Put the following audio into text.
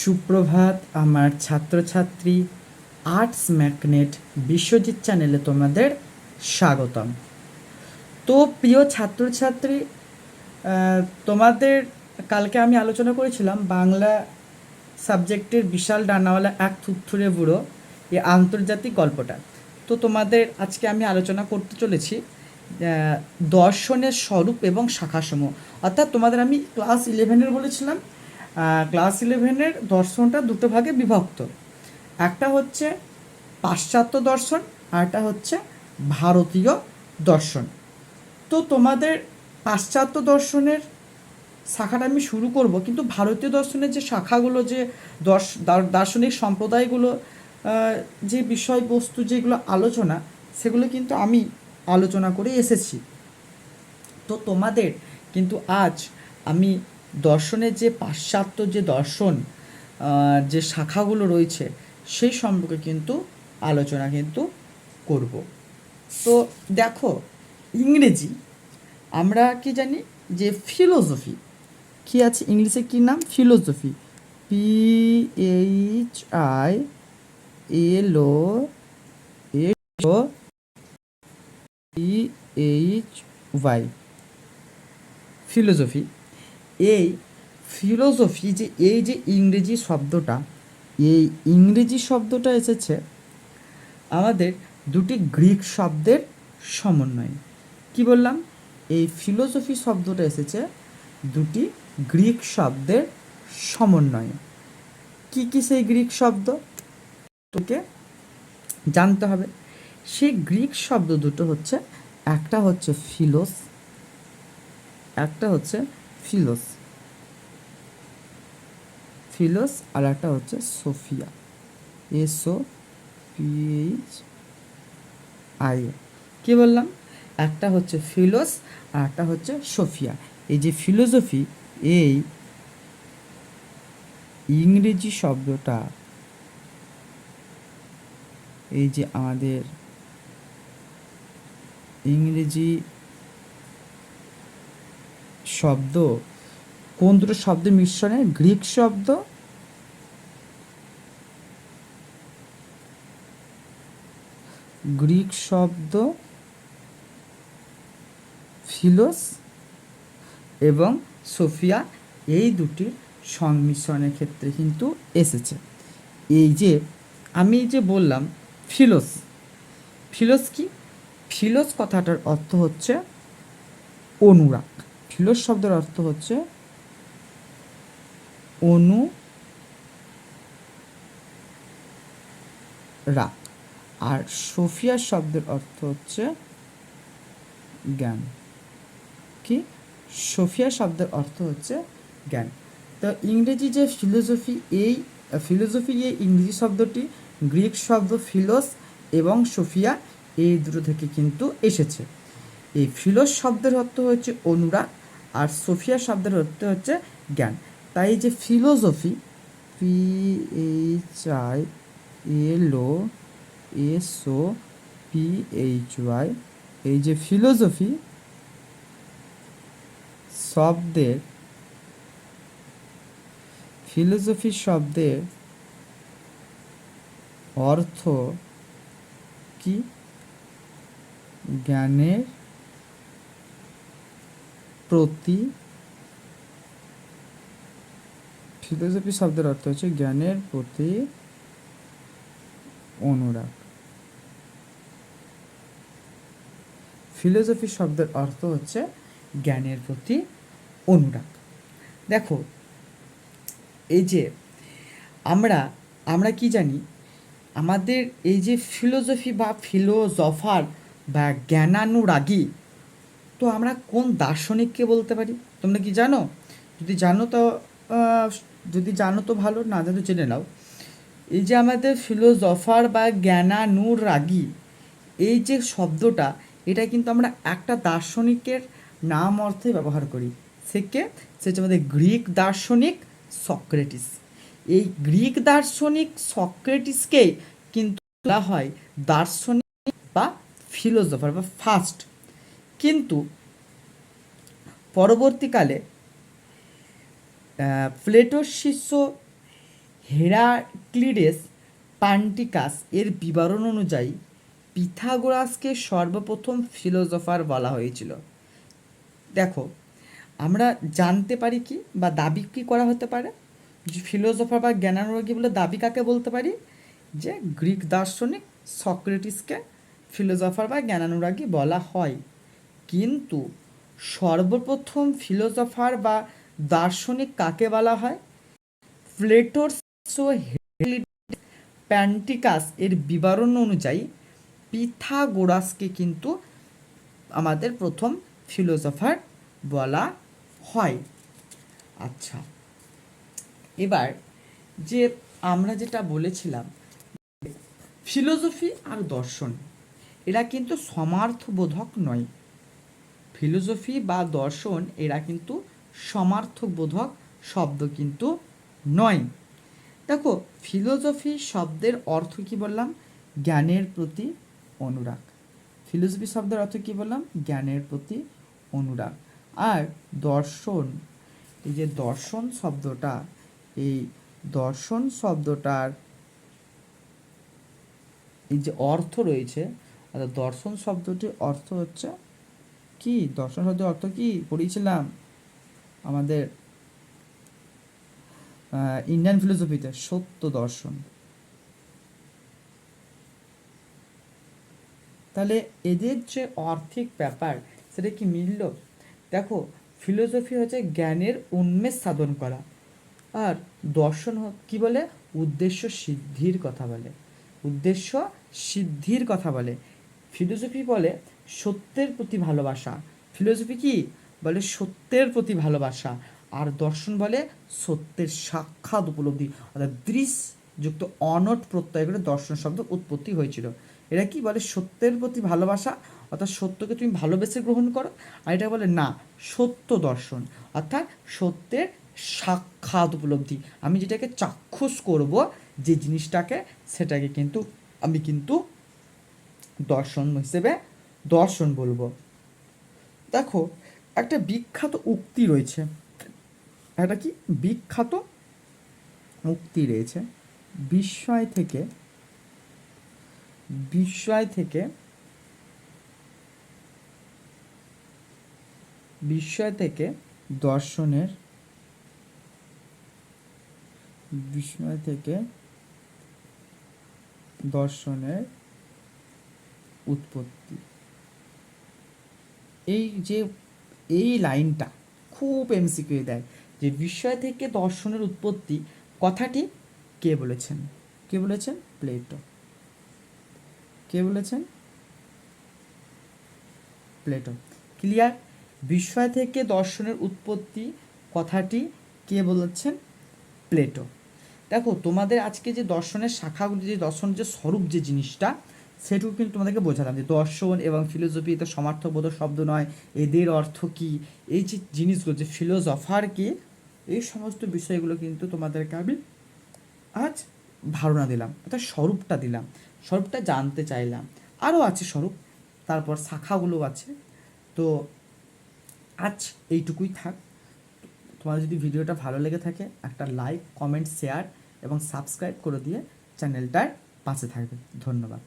সুপ্রভাত, আমার ছাত্রছাত্রী আর্টস ম্যাগনেট বিশ্বজিৎ চ্যানেলে তোমাদের স্বাগতম। তো প্রিয় ছাত্রছাত্রী তোমাদের, কালকে আমি আলোচনা করেছিলাম বাংলা সাবজেক্টের বিশাল ডানাওয়ালা এক থুথুরে বুড়ো এই আন্তর্জাতিক গল্পটা। তো তোমাদের আজকে আমি আলোচনা করতে চলেছি দর্শনের স্বরূপ এবং শাখাসমূহ। অর্থাৎ তোমাদের আমি ক্লাস ইলেভেনের বলেছিলাম ক্লাস ইলেভেনের দর্শনটা দুটো ভাগে বিভক্ত। একটা হচ্ছে পাশ্চাত্য দর্শন আর একটা হচ্ছে ভারতীয় দর্শন। তো তোমাদের পাশ্চাত্য দর্শনের শাখাটা আমি শুরু করব, কিন্তু ভারতীয় দর্শনের যে শাখাগুলো, যে দর্শ- দার- দার্শনিক সম্প্রদায়গুলো যে বিষয়বস্তু, যেগুলো আলোচনা, সেগুলো কিন্তু আমি আলোচনা করে এসেছি। তো তোমাদের কিন্তু আজ আমি দর্শনের যে পাশ্চাত্য যে দর্শন যে শাখাগুলো রয়েছে, সেই সম্পর্কে কিন্তু আলোচনা কিন্তু করব। তো দেখো, ইংরেজি, আমরা কি জানি যে ফিলোসফি, কি আছে ইংলিশে কি নাম? Philosophy, P H I L O O P H Y. Philosophy এই ফিলোসফি যে, এই যে ইংরেজি শব্দটা, এই ইংরেজি শব্দটা এসেছে আমাদের দুটি গ্রিক শব্দের সমন্বয়ে। কি বললাম? এই ফিলোসফি শব্দটা এসেছে দুটি গ্রিক শব্দের সমন্বয়ে। কি কি সেই গ্রিক শব্দ? তোকে জানতে হবে। সেই গ্রিক শব্দ দুটো হচ্ছে, একটা হচ্ছে ফিলোস একটা হচ্ছে ফিলোস। ফিলোস আর একটা হচ্ছে সোফিয়া। এসও পিএইচ আই কি বললাম? একটা হচ্ছে ফিলোস আর একটা হচ্ছে সোফিয়া। এই যে ফিলোসফি, এই ইংরেজি শব্দটা, এই যে আমাদের ইংরেজি শব্দ কোন দুটো শব্দের মিশ্রণে গ্রিক শব্দ গ্রিক শব্দ, ফিলোস এবং সোফিয়া এই দুটির সংমিশ্রণের ক্ষেত্রে কিন্তু এসেছে। এই যে, আমি যে বললাম ফিলোস ফিলোস কি? ফিলোস কথাটার অর্থ হচ্ছে অনুরাগ। ফিলোস শব্দের অর্থ হচ্ছে অনু রাগ আর সোফিয়া শব্দের অর্থ হচ্ছে জ্ঞান। কি? সোফিয়া শব্দের অর্থ হচ্ছে জ্ঞান। তো ইংরেজি যে ফিলোসফি, এই ফিলোসফি এই ইংরেজি শব্দটি, গ্রিক শব্দ ফিলোস এবং সোফিয়া, এই দুটো থেকে কিন্তু এসেছে। এই ফিলোস শব্দের অর্থ হচ্ছে অনুরাগ আর সোফিয়া শব্দের অর্থ হচ্ছে জ্ঞান। তাই এই যে philosophy, P H I L O S O P H Y, এই যে ফিলোসফি, শব্দের ফিলোসফি শব্দের অর্থ কি? জ্ঞানের প্রতি ফিলোসফি শব্দের অর্থ হচ্ছে জ্ঞানের প্রতি অনুরাগ। ফিলোসফি শব্দের অর্থ হচ্ছে জ্ঞানের প্রতি অনুরাগ। দেখো, এই যে আমরা আমরা কি জানি? আমাদের এই যে ফিলোসফি বা ফিলোজফার বা জ্ঞানানুরাগী তো আমরা কোন দার্শনিককে বলতে পারি? তোমরা কি জানো? যদি জানো তো যদি জানো তো ভালো, না জানো জেনে নাও। এই যে আমাদের ফিলোজফার বা জ্ঞানানুরাগী এই যে শব্দটা, এটা কিন্তু আমরা একটা দার্শনিকের নাম অর্থে ব্যবহার করি। সে কে? সে হচ্ছে আমাদের গ্রিক দার্শনিক সক্রেটিস। এই গ্রিক দার্শনিক সক্রেটিসকেই কিন্তু বলা হয় দার্শনিক বা ফিলোজফার বা ফার্স্ট কিন্তু পরবর্তীকালে প্লেটোর শিষ্য হেরাক্লিডেস পান্টিকাস এর বিবরণ অনুযায়ী পিথাগোরাসকে সর্বপ্রথম ফিলোজফার বলা হয়েছিল। দেখো, আমরা জানতে পারি কি বা দাবি কি করা হতে পারে? ফিলোজফার বা জ্ঞানানুরাগী বলে দাবি কাকে বলতে পারি? যে গ্রিক দার্শনিক সক্রেটিসকে ফিলোজফার বা জ্ঞানানুরাগী বলা হয়। কিন্তু সর্বপ্রথম ফিলোজফার বা দার্শনিক কাকে বলা হয়? প্লেটোর প্যান্টিকাস এর বিবরণ অনুযায়ী পিথাগোরাসকে কিন্তু আমাদের প্রথম ফিলোজফার বলা হয়। আচ্ছা এবার যে আমরা যেটা বলেছিলাম ফিলোজফি আর দর্শন, এরা কিন্তু সমার্থবোধক নয়। ফিলোজফি বা দর্শন, এরা কিন্তু সমার্থবোধক শব্দ কিন্তু নয়। দেখো ফিলোজফি শব্দের অর্থ কি বললাম? জ্ঞানের প্রতি অনুরাগ। ফিলোজফি শব্দের অর্থ কি বললাম? জ্ঞানের প্রতি অনুরাগ। আর দর্শন, এই যে দর্শন শব্দটা, এই দর্শন শব্দটার এই যে অর্থ রয়েছে অর্থাৎ দর্শন শব্দটির অর্থ হচ্ছে কি? দর্শন শব্দের অর্থ কি? পড়িয়েছিলাম আমাদের ইন্ডিয়ান ফিলোসফিতে সত্য দর্শন। তাহলে এদের যে আর্থিক ব্যাপার, সেটা কি মিলল? দেখো ফিলোসফি হচ্ছে জ্ঞানের উন্মেষ সাধন করা। আর দর্শন কি বলে? উদ্দেশ্য সিদ্ধির কথা বলে। উদ্দেশ্য সিদ্ধির কথা বলে। ফিলোসফি বলে সত্যের প্রতি ভালোবাসা। ফিলোসফি কি? বলে সত্যের প্রতি ভালোবাসা। আর দর্শন বলে সত্যের সাক্ষাৎ উপলব্ধি। অর্থাৎ দৃশ যুক্ত অনট প্রত্যয় করে দর্শন শব্দ উৎপত্তি হয়েছিল। এটা কি? বলে সত্যের প্রতি ভালোবাসা। অর্থাৎ সত্যকে তুমি ভালোবেসে গ্রহণ করো। আর এটা বলে না, সত্য দর্শন। অর্থাৎ সত্যের সাক্ষাৎ উপলব্ধি। আমি যেটাকে চাক্ষুষ করব, যে জিনিসটাকে, সেটাকে কিন্তু আমি কিন্তু দর্শন হিসেবে দর্শন বলব। দেখো, একটা বিখ্যাত উক্তি রয়েছে। একটা কি? বিখ্যাত উক্তি রয়েছে। বিস্ময় থেকে বিস্ময় থেকে বিস্ময় থেকে দর্শনের, বিস্ময় থেকে দর্শনের উৎপত্তি। এই যে, এই লাইনটা খুব এমসিকিউ দেয় যে বিস্ময় থেকে দর্শনের উৎপত্তি কথাটি কে বলেছেন? কে বলেছেন? প্লেটো। কে বলেছেন? প্লেটো। ক্লিয়ার? বিস্ময় থেকে দর্শনের উৎপত্তি কথাটি কে বলেছেন? প্লেটো। দেখো, তোমাদের আজকে যে দর্শনের শাখাগুলি, যে দর্শন যে স্বরূপ, যে জিনিসটা সেটুকু কিন্তু তোমাদেরকে বোঝালাম যে দর্শন এবং ফিলোসফি এটা সমার্থবোধ শব্দ নয়, এদের অর্থ কি? এই যে জিনিসগুলো, যে ফিলোজফার কি, এই সমস্ত বিষয়গুলো কিন্তু তোমাদেরকে আমি আজ ধারণা দিলাম, অর্থাৎ স্বরূপটা দিলাম, স্বরূপটা জানতে চাইলাম। আরও আছে স্বরূপ, তারপর শাখাগুলো আছে। তো আজ এইটুকুই থাক। তোমার যদি ভিডিওটা ভালো লেগে থাকে, একটা লাইক কমেন্ট শেয়ার এবং সাবস্ক্রাইব করে দিয়ে চ্যানেলটার পাশে থাকবে। ধন্যবাদ।